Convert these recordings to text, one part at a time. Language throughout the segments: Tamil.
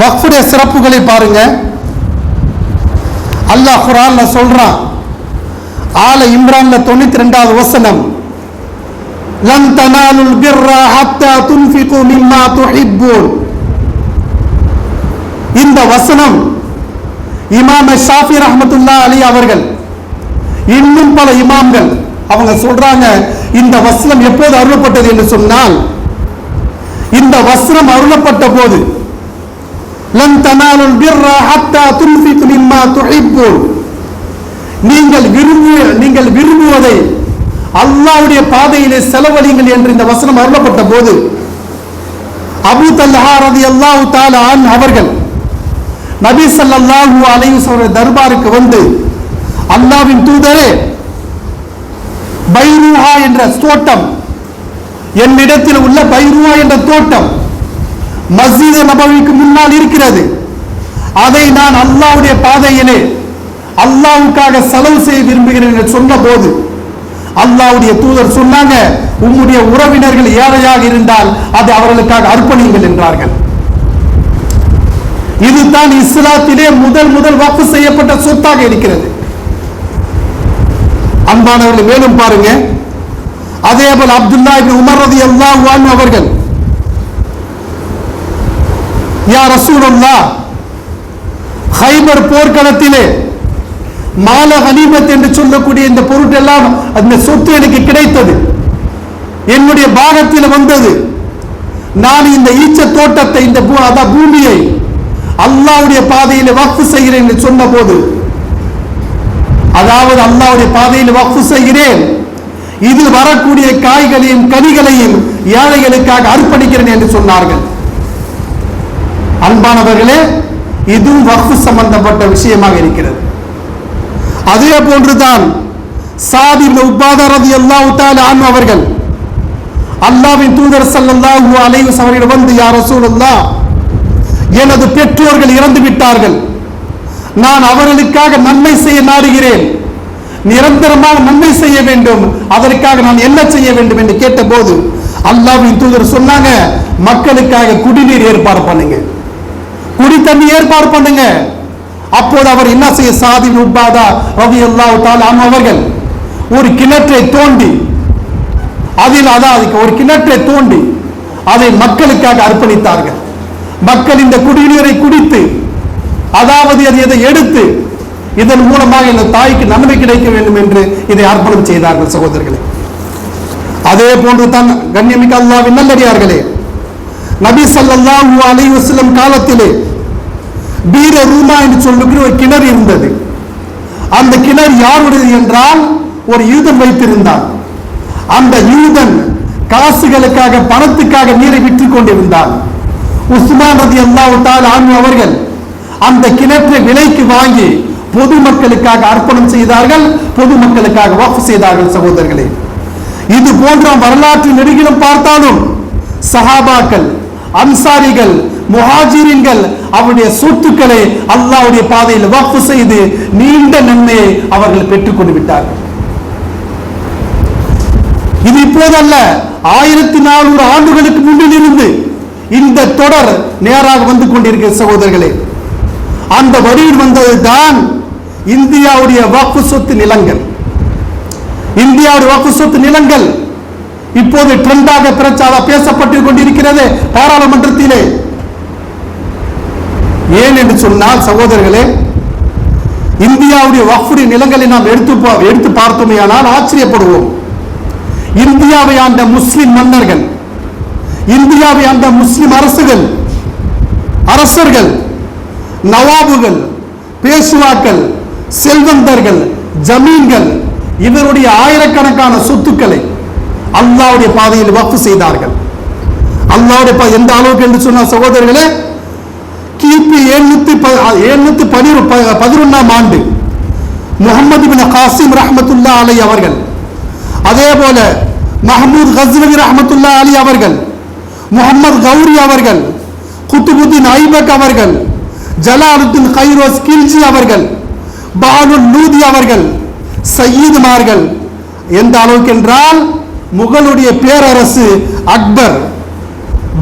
வக்ஃபுடைய சிறப்புகளை பாருங்க. அல்லாஹ் குரான்ல சொல்றான் ஆல இம்ரான்ல தொண்ணூத்தி ரெண்டாவது வசனம் லன் தனாலுல் பிர்ரா ஹத்தா துன்ஃபிகு மிம்மா துஹிப்பூன். இந்த வசனம் இமாம் ஷாஃபி ரஹமத்துல்லா அலி அவர்கள் இன்னும் பல இமாம்கள் அவங்க சொல்றாங்க இந்த வசனம் எப்போது அருளப்பட்டது என்று சொன்னால் இந்த வசனம் அருளப்பட்ட போது லன் தனாலுல் பிர்ரா ஹத்தா துன்ஃபிகு மிம்மா துஹிப்பூன் நீங்கள் விரும்பு நீங்கள் விரும்புவதை அல்லாஹ்வுடைய பாதையிலே செலவழிங்கள் என்று இந்த வசனம் அருளப்பட்ட போது அபூ தல்ஹா ரலியல்லாஹு தாலா அன் அவர்கள் நபி சல்லாஹூ அலைஹி வஸல்லம் தர்பாருக்கு வந்து அல்லாஹ்வின் தூதரே பைரூஹா என்ற தோட்டம் என்னிடத்தில் உள்ள பைரூஹா என்ற தோட்டம் மஸ்ஜித் நபவிக்கு முன்னால் இருக்கிறது. அதை நான் அல்லாவுடைய பாதையிலே அல்லாஹ்வுக்காக செலவு செய்ய விரும்புகிறேன் என்று சொன்னபோது அல்லாவுடைய தூதர் சொன்னாங்க உம்முடைய உறவினர்கள் ஏழையாக இருந்தால் அதை அவர்களுக்காக அர்ப்பணியுங்கள் என்றார்கள். இதுதான் இஸ்லாத்திலே முதல் முதல் வாக்கு செய்யப்பட்ட சொத்தாக இருக்கிறது. அன்பானவர்கள் மேலும் பாருங்க. அதே போல் அப்துல்லா உமர் ரதி அல்லாஹ் அவர்கள் யா ரசூலுல்லா ஹைபர் போர்க்களத்திலே மால ஹனீமத் என்று சொல்லக்கூடிய இந்த பொருட்டெல்லாம் அந்த சொத்து எனக்கு கிடைத்தது. என்னுடைய பாகத்தில் வந்தது. நான் இந்த ஈச்ச தோட்டத்தை இந்த பூ- அதான் பூமியை அல்லாவுடைய பாதையில் வக்ஃபு செய்கிறேன் என்று சொன்னபோது அதாவது அல்லாவுடைய பாதையில் வக்ஃபு செய்கிறேன். இதில் வரக்கூடிய காய்களையும் கனிகளையும் ஏழைகளுக்காக அர்ப்பணிக்கிறேன் என்று சொன்னார்கள். அன்பானவர்களே இதுவும் வக்ஃபு சம்பந்தப்பட்ட விஷயமாக இருக்கிறது. அதே போன்றுதான் சாதி உபாதாரதி ரலியல்லாஹு உத்தால ஆன் அவர்கள் அல்லாவின் தூதர் ஸல்லல்லாஹு அலைஹி வஸல்லம் வந்து யார் ரசூலுல்லாஹ் எனது பெற்றோர்கள் இறந்து விட்டார்கள். நான் அவர்களுக்காக நன்மை செய்ய நாடுகிறேன். நிரந்தரமாக நன்மை செய்ய வேண்டும். அதற்காக நான் என்ன செய்ய வேண்டும்? என்று கேட்டபோது அல்லாவின் தூதர் சொன்னாங்க மக்களுக்காக குடிநீர் ஏற்பாடு பண்ணுங்க. குடி தண்ணி ஏற்பாடு பண்ணுங்க. அப்போது அவர் என்ன செய்ய சாதி உபாதா ரவி அல்லாஹ் அவர்கள் ஒரு கிணற்றை தோண்டி அதில் அதாவது ஒரு கிணற்றை தோண்டி அதை மக்களுக்காக அர்ப்பணித்தார்கள். மக்கள் இந்த குடிநீரை குடித்து அதாவது அதை இதை எடுத்து இதன் மூலமாக இந்த தாய்க்கு நன்மை கிடைக்க வேண்டும் என்று இதை அர்ப்பணம் செய்தார்கள் சகோதரர்களே. அதே போன்று தான் கண்ணியமிக்க அல்லாவின் நல்லடியார்களே நபி ஸல்லல்லாஹு அலி வஸல்லம் காலத்திலே பீர ரூமா என்று சொல்லுகிற ஒரு கிணறு இருந்தது. அந்த கிணறு யாருடையது என்றால் ஒரு யூதன் வைத்திருந்தான். அந்த யூதன் காசுகளுக்காக பணத்துக்காக நீரை விற்றுக் கொண்டிருந்தான். உஸ்மான் ரதி அல்லாஹ் அவர்கள் அந்த கிணற்றை விலைக்கு வாங்கி பொதுமக்களுக்காக அர்ப்பணம் செய்தார்கள் பொதுமக்களுக்காக வாக்கு செய்தார்கள் சகோதரர்களே. இது போன்ற வரலாற்று நெடுகிலும் பார்த்தாலும் சஹாபாக்கள் அன்சாரிகள் முஹாஜிரின்கள் அவருடைய சொத்துக்களை அல்லாவுடைய பாதையில் வாக்கு செய்து நீண்ட நன்மையை அவர்கள் பெற்றுக்கொண்டு விட்டார்கள். இது இப்போதல்ல ஆயிரத்தி நானூறு ஆண்டுகளுக்கு முன்னில் இருந்து இந்த தொடர் நேராக வந்து கொண்டிருக்கிற சகோதரர்களே அந்த வரியில் வந்தது தான் இந்தியாவுடைய வாக்கு சொத்து நிலங்கள். இந்தியாவுடைய வாக்கு சொத்து நிலங்கள் இப்போது ட்ரெண்டாக பிரச்சார பேசப்பட்டு கொண்டிருக்கிறது பாராளுமன்றத்திலே. ஏன் என்று சொன்னால் சகோதரர்களே இந்தியாவுடைய வக்ஃபுடைய நிலங்களை நாம் எடுத்து பா- எடுத்து பார்த்தோமேயானால் ஆச்சரியப்படுவோம். இந்தியாவை ஆண்ட முஸ்லிம் மன்னர்கள் இந்தியாவை ஆண்ட முஸ்லிம் அரசுகள் அரசர்கள் நவாபுகள் பேசுவாக்கள் செல்வந்தர்கள் ஜமீன்கள் இவருடைய ஆயிரக்கணக்கான சொத்துக்களை அல்லாவுடைய பாதையில் வக்ஃப் செய்தார்கள். அல்லாவுடைய எந்த அளவுக்கு என்று சொன்ன சகோதரர்களே கிபி எழுநூத்தி எழுநூத்தி பதினொன்னாம் ஆண்டு முகமது பின் காசிம் ரஹமத்துல்லா அலி அவர்கள் அதே போல மஹமூத் ஹஸ்ரவி ரஹமத்துல்லா அலி அவர்கள் முகமது கௌரி அவர்கள் குத்துபுத்தின் ஐபக் அவர்கள் ஜலாலுத்தின் கைரோஸ் கில்ஜி அவர்கள் பாலுல் லூதி அவர்கள் சயீதுமார்கள் எந்த அளவுக்கு என்றால் முகலுடைய பேரரசு அக்பர்.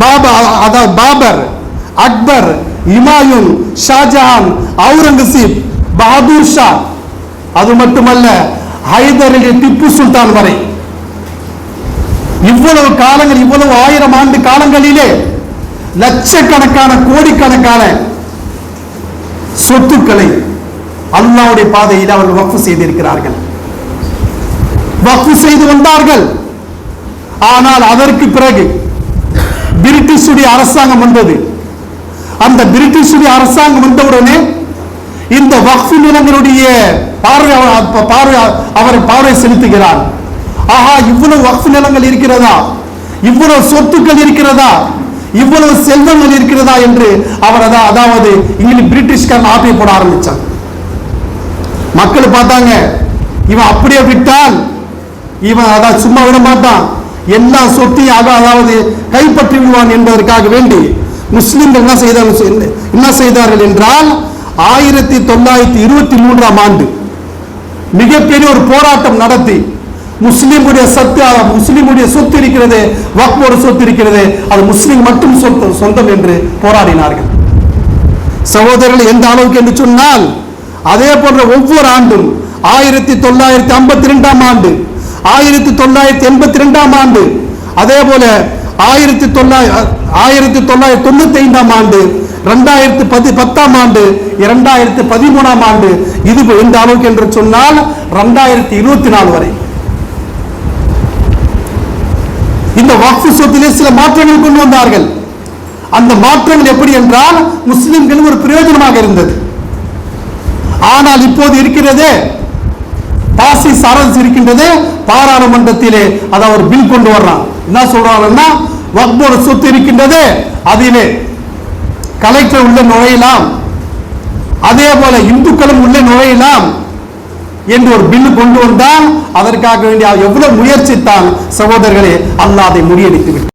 பாபா அதாவது பாபர் அக்பர் இமாயுன் ஷாஜஹான் அவுரங்கசீப் பஹதூர் ஷா. அது மட்டுமல்ல ஹைதர் திப்பு சுல்தான் வரை. இவ்வளவு காலங்கள் இவ்வளவு ஆயிரம் ஆண்டு காலங்களிலே லட்சக்கணக்கான கோடிக்கணக்கான சொத்துக்களை அல்லாவுடைய பாதையில் அவர்கள் வக்ஃபு செய்திருக்கிறார்கள். வக்ஃபு செய்து வந்தார்கள். ஆனால் அதற்கு பிறகு பிரிட்டிஷுடைய அரசாங்கம் வந்தது. அந்த பிரிட்டிஷுடைய அரசாங்கம் வந்தவுடனே இந்த வக்ஃபு நிலங்களுடைய பார்வை பார்வை அவர் பார்வை செலுத்துகிறார். ஆஹா இவ்வளவு வக்ஃபு நிலங்கள் இருக்கிறதா? இவ்வளவு சொத்துக்கள் இருக்கிறதா? இவ்வளவு செல்வங்கள் இருக்கிறதா என்று அவர் அதான் அதாவது இங்கிலீஷ் பிரிட்டிஷ்காரன் ஆப்பை போட ஆரம்பிச்சான். மக்கள் பார்த்தாங்க இவன் அப்படியே விட்டால் இவன் அதான் சும்மா விட மாட்டான். எல்லா சொத்தையும் அதாவது கைப்பற்றி விடுவான் என்பதற்காக வேண்டி முஸ்லிம்கள் என்ன செய்தார்கள் என்ன செய்தார்கள் என்றால் ஆயிரத்தி தொள்ளாயிரத்தி இருபத்தி மூன்றாம் ஆண்டு மிகப்பெரிய ஒரு போராட்டம் நடத்தி முஸ்லிமுடைய சத்து முஸ்லீமுடைய முஸ்லிமுடைய சொத்து இருக்கிறது வக்போட சொத்து இருக்கிறது அது முஸ்லிம் மட்டும் சொத்து சொந்தம் என்று போராடினார்கள். சகோதரர்கள் எந்த அளவுக்கு என்று சொன்னால் அதே போன்ற ஒவ்வொரு ஆண்டும் ஆயிரத்தி தொள்ளாயிரத்தி ஐம்பத்தி ரெண்டாம் ஆண்டு ஆயிரத்தி தொள்ளாயிரத்தி எண்பத்தி ரெண்டாம் ஆண்டு. அதே போல ஆயிரத்தி தொள்ளாயிரத்தி ஆயிரத்தி தொள்ளாயிரத்தி தொண்ணூத்தி ஐந்தாம் ஆண்டு ரெண்டாயிரத்தி பதி பத்தாம் ஆண்டு இரண்டாயிரத்தி பதிமூணாம் ஆண்டு. இது எந்த அளவுக்கு என்று சொன்னால் ரெண்டாயிரத்தி இருபத்தி நாலு வரை. இந்த வாக்கு சொத்திலே சில மாற்றங்கள் கொண்டு வந்தார்கள். அந்த மாற்றங்கள் எப்படி என்றால் முஸ்லிம்கள் ஒரு பிரயோஜனமாக இருந்தது. ஆனால் இப்போது இருக்கிறதே பாசிஸ் அரசு இருக்கின்றது பாராளுமன்றத்திலே அதை அவர் பில் கொண்டு வர்றான் என்ன சொல்றாருன்னா வக்போட சொத்து இருக்கின்றது அதிலே கலெக்டர் உள்ள நுழையலாம். அதே போல இந்துக்களும் உள்ள நுழையலாம் என்று ஒரு பில் கொண்டு வந்தால் அதற்காக வேண்டிய எவ்வளவு முயற்சித்தான் சகோதரர்களே அல்லாதை அதை முறியடித்து விட்டார்